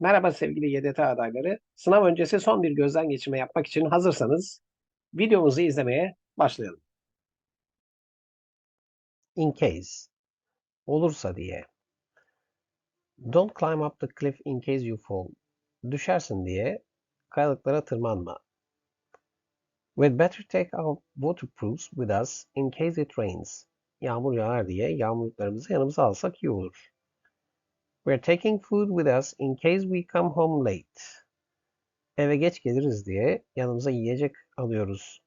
Merhaba sevgili YDT adayları. Sınav öncesi son bir gözden geçirme yapmak için hazırsanız videomuzu izlemeye başlayalım. In case. Olursa diye. Don't climb up the cliff in case you fall. Düşersin diye kayalıklara tırmanma. We'd better take our waterproofs with us in case it rains. Yağmur yağar diye yağmurluklarımızı yanımıza alsak iyi olur. We're taking food with us in case we come home late. Eve geç geliriz diye yanımıza yiyecek alıyoruz.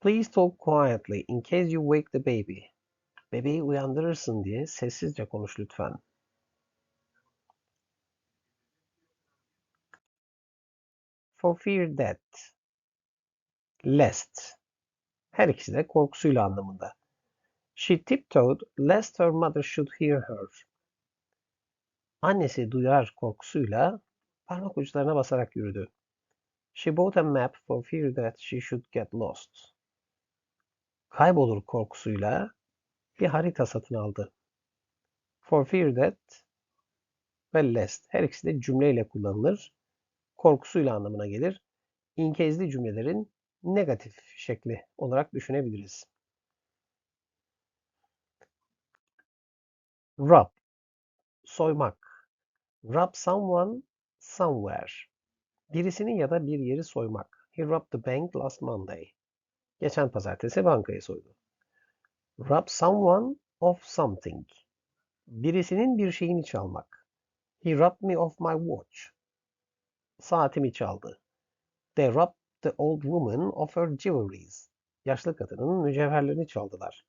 Please talk quietly in case you wake the baby. Bebeği uyandırırsın diye sessizce konuş lütfen. For fear that. Lest. Her ikisi de korkusuyla anlamında. She tiptoed lest her mother should hear her. Annesi duyar korkusuyla parmak uçlarına basarak yürüdü. She bought a map for fear that she should get lost. Kaybolur korkusuyla bir harita satın aldı. For fear that ve lest. Her ikisi de cümleyle kullanılır. Korkusuyla anlamına gelir. In case'li cümlelerin negatif şekli olarak düşünebiliriz. Rob. Soymak. Rob someone somewhere. Birisini ya da bir yeri soymak. He robbed the bank last Monday. Geçen pazartesi bankayı soydu. Rob someone of something. Birisinin bir şeyini çalmak. He robbed me of my watch. Saatimi çaldı. They robbed the old woman of her jewelries. Yaşlı kadının mücevherlerini çaldılar.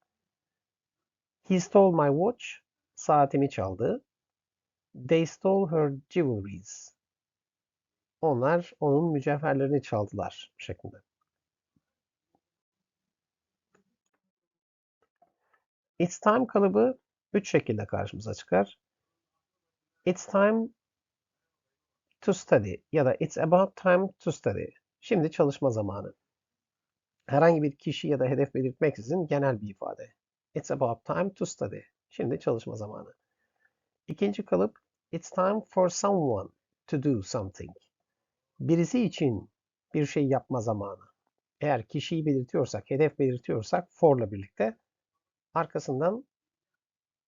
He stole my watch. Saatimi çaldı. They stole her jewelries. Onlar onun mücevherlerini çaldılar şeklinde. It's time kalıbı üç şekilde karşımıza çıkar. It's time to study ya da it's about time to study. Şimdi çalışma zamanı. Herhangi bir kişi ya da hedef belirtmeksizin genel bir ifade. It's about time to study. Şimdi çalışma zamanı. İkinci kalıp It's time for someone to do something. Birisi için bir şey yapma zamanı. Eğer kişiyi belirtiyorsak, hedef belirtiyorsak for'la birlikte arkasından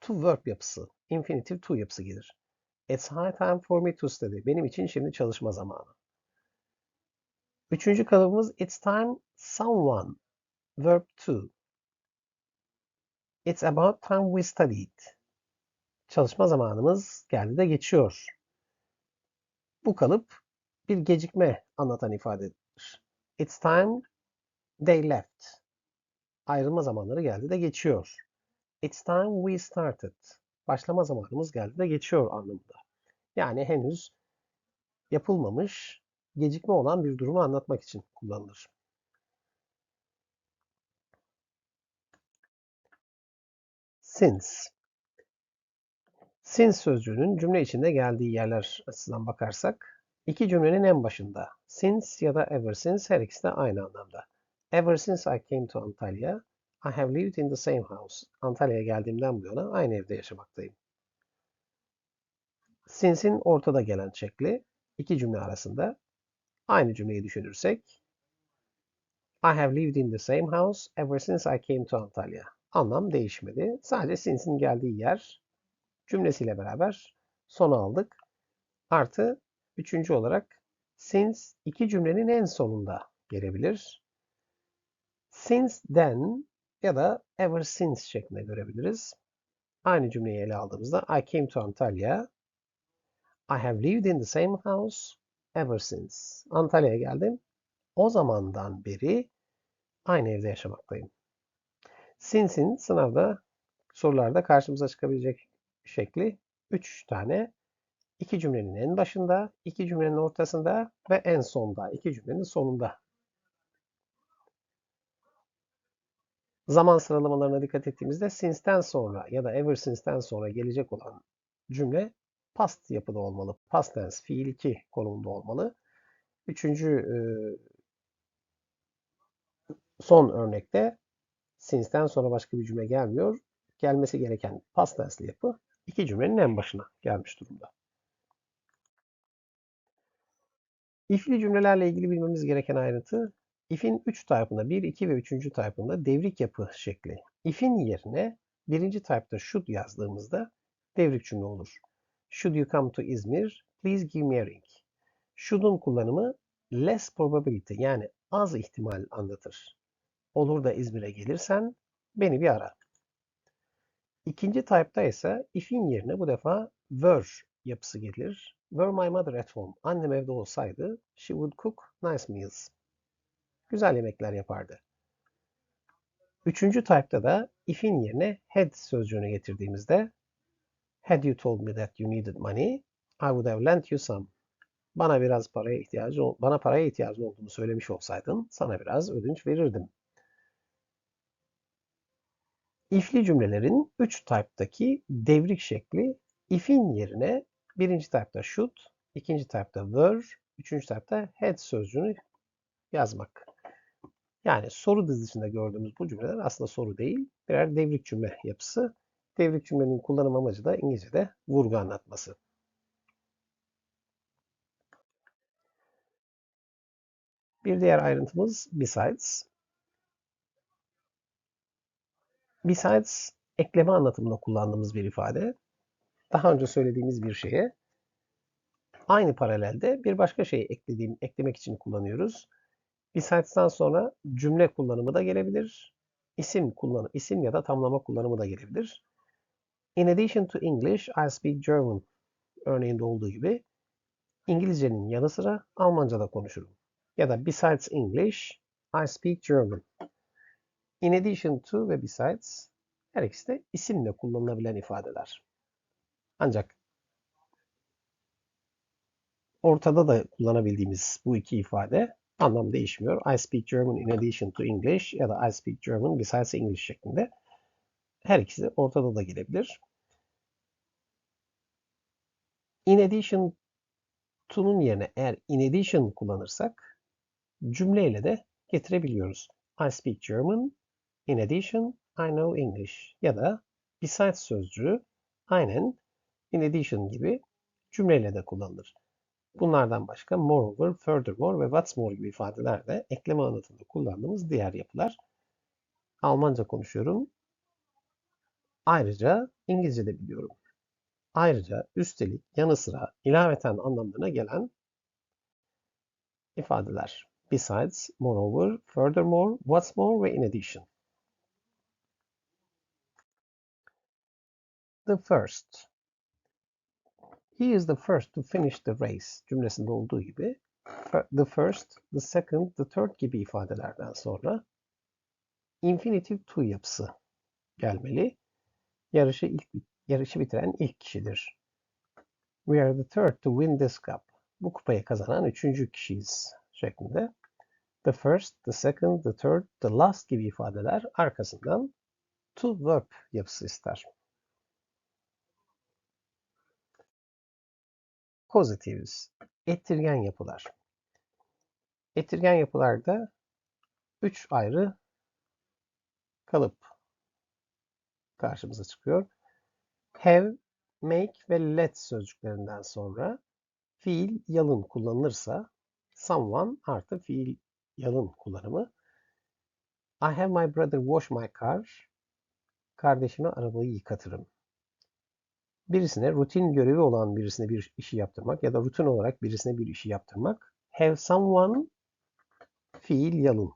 to verb yapısı, infinitive to yapısı gelir. It's high time for me to study. Benim için şimdi çalışma zamanı. Üçüncü kalıbımız it's time someone verb to. It's about time we studied. Çalışma zamanımız geldi de geçiyor. Bu kalıp bir gecikme anlatan ifadedir. It's time they left. Ayrılma zamanları geldi de geçiyor. It's time we started. Başlama zamanımız geldi de geçiyor anlamında. Yani henüz yapılmamış, gecikme olan bir durumu anlatmak için kullanılır. Since. Since sözcüğünün cümle içinde geldiği yerler açısından bakarsak, iki cümlenin en başında since ya da ever since her ikisi de aynı anlamda. Ever since I came to Antalya, I have lived in the same house. Antalya'ya geldiğimden bu yana aynı evde yaşamaktayım. Since'in ortada gelen şekli iki cümle arasında aynı cümleyi düşünürsek I have lived in the same house ever since I came to Antalya. Anlam değişmedi. Sadece since'in geldiği yer cümlesiyle beraber sona aldık. Artı üçüncü olarak since iki cümlenin en sonunda gelebilir. Since then ya da ever since şeklinde görebiliriz. Aynı cümleyi ele aldığımızda I came to Antalya. I have lived in the same house ever since. Antalya'ya geldim. O zamandan beri aynı evde yaşamaktayım. Since'in sınavda sorularda karşımıza çıkabilecek şekli 3 tane. iki cümlenin en başında, iki cümlenin ortasında ve en sonda, iki cümlenin sonunda. Zaman sıralamalarına dikkat ettiğimizde since'ten sonra ya da ever since'ten sonra gelecek olan cümle past yapıda olmalı. Past tense, fiil 2 konumunda olmalı. Üçüncü son örnekte since'ten sonra başka bir cümle gelmiyor. Gelmesi gereken past tense'li yapı iki cümlenin en başına gelmiş durumda. If'li cümlelerle ilgili bilmemiz gereken ayrıntı, if'in 3 type'ında 1, 2 ve 3. type'ında devrik yapı şekli. If'in yerine birinci type'da should yazdığımızda devrik cümle olur. Should you come to İzmir, please give me a ring. Should'un kullanımı less probability yani az ihtimal anlatır. Olur da İzmir'e gelirsen beni bir ara. İkinci type'da ise if'in yerine bu defa were yapısı gelir. Were my mother at home? Annem evde olsaydı she would cook nice meals. Güzel yemekler yapardı. Üçüncü type'da da if'in yerine had sözcüğünü getirdiğimizde had you told me that you needed money, I would have lent you some. Bana biraz paraya ihtiyacı bana paraya ihtiyacın olduğunu söylemiş olsaydın sana biraz ödünç verirdim. If'li cümlelerin 3 type'daki devrik şekli if'in yerine birinci type'da should, ikinci type'da were, üçüncü type'da had sözcüğünü yazmak. Yani soru dizisinde gördüğümüz bu cümleler aslında soru değil, birer devrik cümle yapısı. Devrik cümlenin kullanım amacı da İngilizce'de vurgu anlatması. Bir diğer ayrıntımız besides. Besides ekleme anlatımında kullandığımız bir ifade. Daha önce söylediğimiz bir şeye aynı paralelde bir başka şeyi eklediğim, eklemek için kullanıyoruz. Besides'tan sonra cümle kullanımı da gelebilir. İsim kullanımı, isim ya da tamlama kullanımı da gelebilir. In addition to English, I speak German örneğinde olduğu gibi İngilizcenin yanı sıra Almanca da konuşurum. Ya da besides English, I speak German. In addition to ve besides her ikisi de isimle kullanılabilen ifadeler. Ancak ortada da kullanabildiğimiz bu iki ifade anlam değişmiyor. I speak German in addition to English ya da I speak German besides English şeklinde. Her ikisi ortada da gelebilir. In addition to'nun yerine eğer in addition kullanırsak cümleyle de getirebiliyoruz. I speak German. In addition, I know English. Ya da besides sözcüğü aynen in addition gibi cümleyle de kullanılır. Bunlardan başka moreover, furthermore ve what's more gibi ifadeler de ekleme anlatımında kullandığımız diğer yapılar. Almanca konuşuyorum. Ayrıca İngilizce de biliyorum. Ayrıca üstelik yanı sıra ilaveten anlamlarına gelen ifadeler. Besides, moreover, furthermore, what's more ve in addition. The first. He is the first to finish the race cümlesinde olduğu gibi the first, the second, the third gibi ifadelerden sonra infinitive to yapısı gelmeli. Yarışı ilk yarışı bitiren ilk kişidir. We are the third to win this cup. Bu kupayı kazanan üçüncü kişiyiz şeklinde. The first, the second, the third, the last gibi ifadeler arkasından to verb yapısı ister. Positives, ettirgen yapılar. Ettirgen yapılarda üç ayrı kalıp karşımıza çıkıyor. Have, make ve let sözcüklerinden sonra fiil yalın kullanılırsa someone artı fiil yalın kullanımı. I have my brother wash my car. Kardeşime arabayı yıkatırım. Birisine rutin görevi olan birisine bir işi yaptırmak ya da rutin olarak birisine bir işi yaptırmak. Have someone fiil yalın.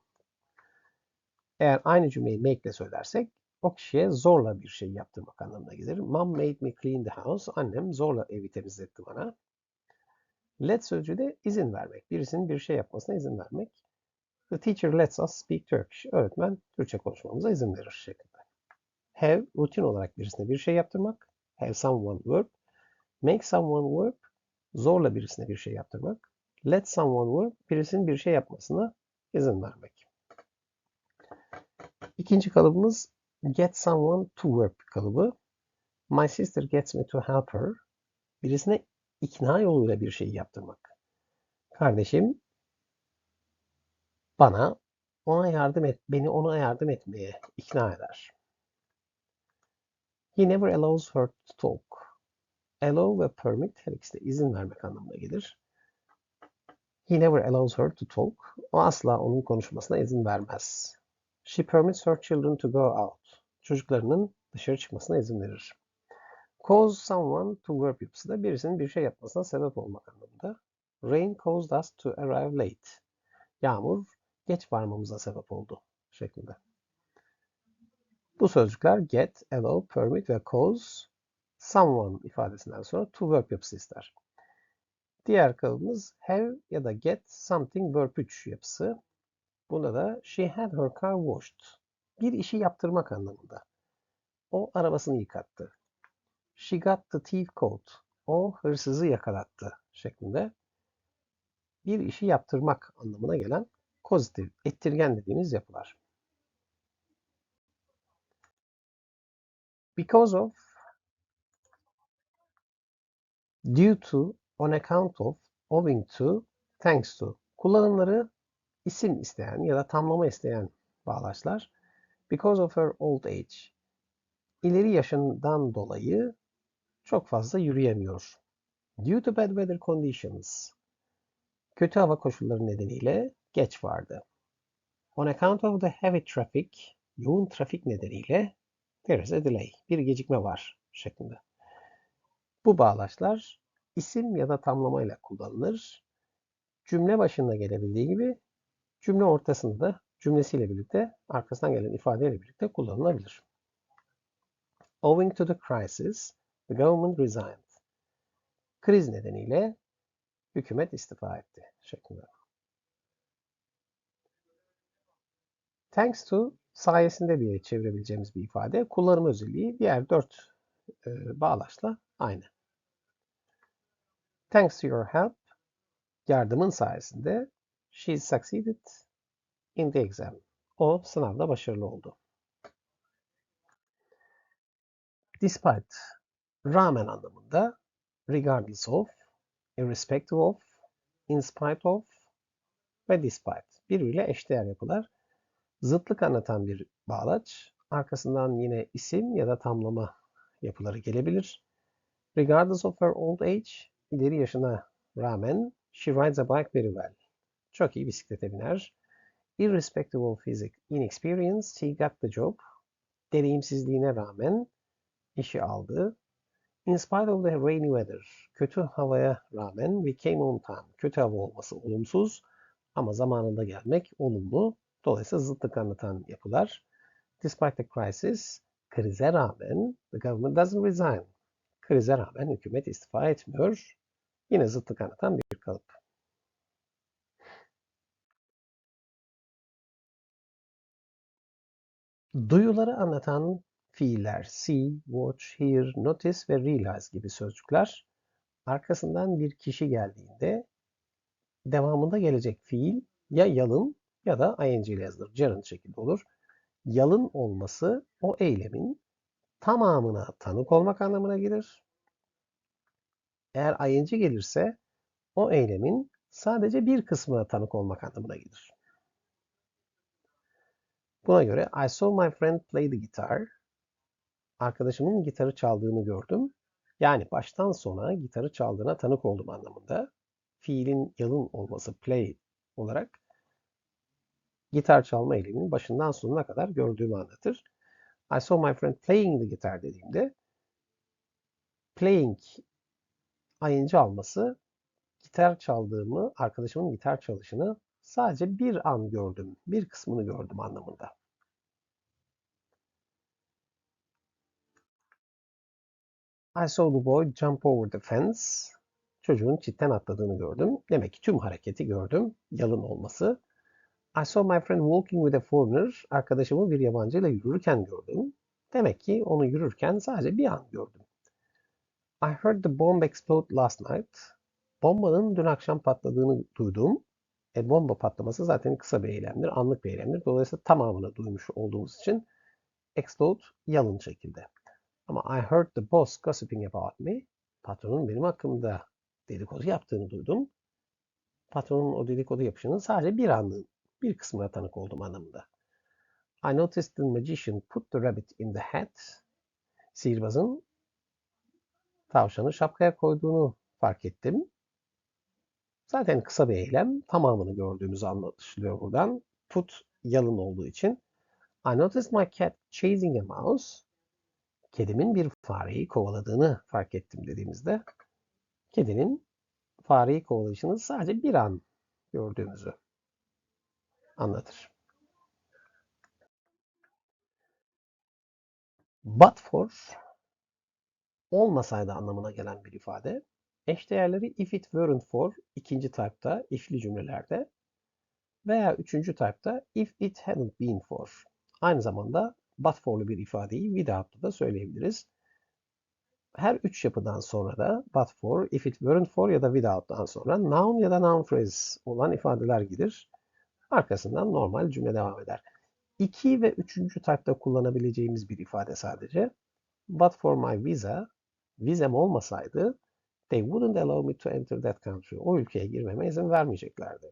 Eğer aynı cümleyi make ile söylersek o kişiye zorla bir şey yaptırmak anlamına gelir. Mom made me clean the house. Annem zorla evi temizletti bana. Let sözcüğü de izin vermek. Birisinin bir şey yapmasına izin vermek. The teacher lets us speak Turkish. Öğretmen Türkçe konuşmamıza izin verir şeklinde. Have rutin olarak birisine bir şey yaptırmak. Have someone work. Make someone work. Zorla birisine bir şey yaptırmak. Let someone work. Birisinin bir şey yapmasına izin vermek. İkinci kalıbımız get someone to work kalıbı. My sister gets me to help her. Birisine ikna yoluyla bir şey yaptırmak. Kardeşim bana ona yardım et, beni ona yardım etmeye ikna eder. He never allows her to talk. Allow ve permit her ikisi de izin vermek anlamına gelir. He never allows her to talk. O asla onun konuşmasına izin vermez. She permits her children to go out. Çocuklarının dışarı çıkmasına izin verir. Cause someone to verb yapısı da birisinin bir şey yapmasına sebep olmak anlamında. Rain caused us to arrive late. Yağmur geç varmamıza sebep oldu şeklinde. Bu sözcükler get, allow, permit ve cause someone ifadesinden sonra to verb yapısı ister. Diğer kalıbımız have ya da get something verb 3 yapısı. Bunda da she had her car washed. Bir işi yaptırmak anlamında. O arabasını yıkattı. She got the thief caught. O hırsızı yakalattı şeklinde. Bir işi yaptırmak anlamına gelen pozitif, ettirgen dediğimiz yapılar. Because of, due to, on account of, owing to, thanks to. Kullanımları isim isteyen ya da tamlama isteyen bağlaçlar. Because of her old age. İleri yaşından dolayı çok fazla yürüyemiyor. Due to bad weather conditions. Kötü hava koşulları nedeniyle geç vardı. On account of the heavy traffic, yoğun trafik nedeniyle there is a delay, bir gecikme var şeklinde. Bu bağlaçlar isim ya da tamlamayla kullanılır. Cümle başında gelebildiği gibi cümle ortasında da cümlesiyle birlikte arkasından gelen ifadeyle birlikte kullanılabilir. Owing to the crisis, the government resigned. Kriz nedeniyle hükümet istifa etti şeklinde. Thanks to sayesinde diye çevirebileceğimiz bir ifade. Kullanım özelliği diğer dört e, bağlaçla aynı. Thanks to your help, yardımın sayesinde she succeeded in the exam. O sınavda başarılı oldu. Despite, rağmen anlamında regardless of, irrespective of, in spite of ve despite birbiriyle eşdeğer yapılar. Zıtlık anlatan bir bağlaç. Arkasından yine isim ya da tamlama yapıları gelebilir. Regardless of her old age, ileri yaşına rağmen she rides a bike very well. Çok iyi bisiklete biner. Irrespective of his inexperience, he got the job. Deneyimsizliğine rağmen işi aldı. In spite of the rainy weather, kötü havaya rağmen we came on time. Kötü hava olması olumsuz ama zamanında gelmek olumlu. Dolayısıyla zıtlık anlatan yapılar. Despite the crisis, krize rağmen the government doesn't resign. Krize rağmen hükümet istifa etmiyor. Yine zıtlık anlatan bir kalıp. Duyuları anlatan fiiller see, watch, hear, notice ve realize gibi sözcükler arkasından bir kişi geldiğinde devamında gelecek fiil ya yalın ya da ing ile yazılır. Gerund şekilde olur. Yalın olması o eylemin tamamına tanık olmak anlamına gelir. Eğer ing gelirse o eylemin sadece bir kısmına tanık olmak anlamına gelir. Buna göre I saw my friend play the guitar. Arkadaşımın gitarı çaldığını gördüm. Yani baştan sona gitarı çaldığına tanık oldum anlamında. Fiilin yalın olması play olarak gitar çalma eyleminin başından sonuna kadar gördüğümü anlatır. I saw my friend playing the guitar dediğimde playing ing alması gitar çaldığımı, arkadaşımın gitar çalışını sadece bir an gördüm, bir kısmını gördüm anlamında. I saw the boy jump over the fence. Çocuğun çitten atladığını gördüm. Demek ki tüm hareketi gördüm. Yalın olması. I saw my friend walking with a foreigner. Arkadaşımı bir yabancıyla yürürken gördüm. Demek ki onu yürürken sadece bir an gördüm. I heard the bomb explode last night. Bombanın dün akşam patladığını duydum. E, bomba patlaması zaten kısa bir eylemdir, anlık bir eylemdir. Dolayısıyla tamamını duymuş olduğumuz için explode yalın şekilde. Ama I heard the boss gossiping about me. Patronun benim hakkımda dedikodu yaptığını duydum. Patronun o dedikodu yapışının sadece bir anın, bir kısmına tanık oldum anlamında. I noticed the magician put the rabbit in the hat. Sihirbazın tavşanı şapkaya koyduğunu fark ettim. Zaten kısa bir eylem. Tamamını gördüğümüz anlaşılıyor buradan. Put yalın olduğu için. I noticed my cat chasing a mouse. Kedimin bir fareyi kovaladığını fark ettim dediğimizde kedinin fareyi kovalayışını sadece bir an gördüğümüzü anlatır. But for olmasaydı anlamına gelen bir ifade. Eşdeğerleri if it weren't for ikinci type'da ifli cümlelerde veya üçüncü type'da if it hadn't been for. Aynı zamanda but for'lu bir ifadeyi without'ta da söyleyebiliriz. Her üç yapıdan sonra da but for, if it weren't for ya da without'tan sonra noun ya da noun phrase olan ifadeler gelir. Arkasından normal cümle devam eder. İki ve üçüncü type'da kullanabileceğimiz bir ifade sadece. But for my visa, vizem olmasaydı they wouldn't allow me to enter that country. O ülkeye girmeme izin vermeyeceklerdi.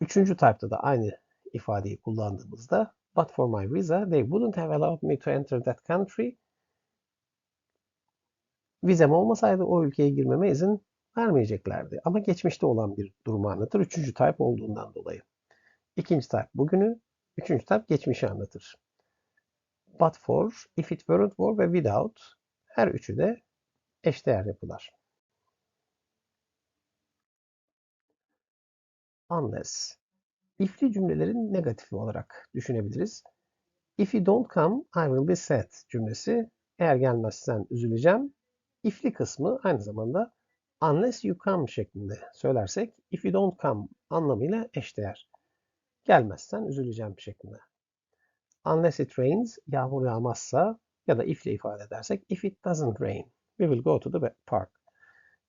Üçüncü type'da da aynı ifadeyi kullandığımızda but for my visa they wouldn't have allowed me to enter that country. Vizem olmasaydı o ülkeye girmeme izin vermeyeceklerdi. Ama geçmişte olan bir durumu anlatır. Üçüncü type olduğundan dolayı. İkinci type bugünü, üçüncü type geçmişi anlatır. But for, if it weren't for ve without her üçü de eşdeğer yapılar. Unless. If'li cümlelerin negatifi olarak düşünebiliriz. If you don't come, I will be sad cümlesi. Eğer gelmezsen üzüleceğim. If'li kısmı aynı zamanda unless you come şeklinde söylersek if you don't come anlamıyla eşdeğer. Gelmezsen üzüleceğim şeklinde. Unless it rains, yağmur yağmazsa ya da if ile ifade edersek if it doesn't rain, we will go to the park.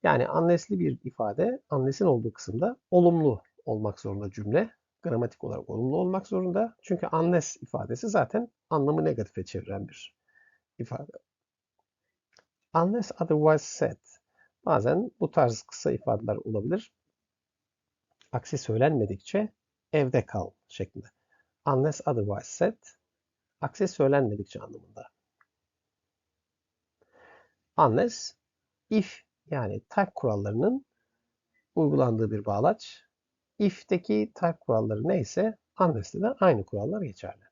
Yani unless'li bir ifade, unless'in olduğu kısımda olumlu olmak zorunda cümle. Gramatik olarak olumlu olmak zorunda. Çünkü unless ifadesi zaten anlamı negatife çeviren bir ifade. Unless otherwise said. Bazen bu tarz kısa ifadeler olabilir. Aksi söylenmedikçe evde kal şeklinde. Unless otherwise said, aksi söylenmedikçe anlamında. Unless, if yani type kurallarının uygulandığı bir bağlaç. If'teki type kuralları neyse unless'te de aynı kurallar geçerli.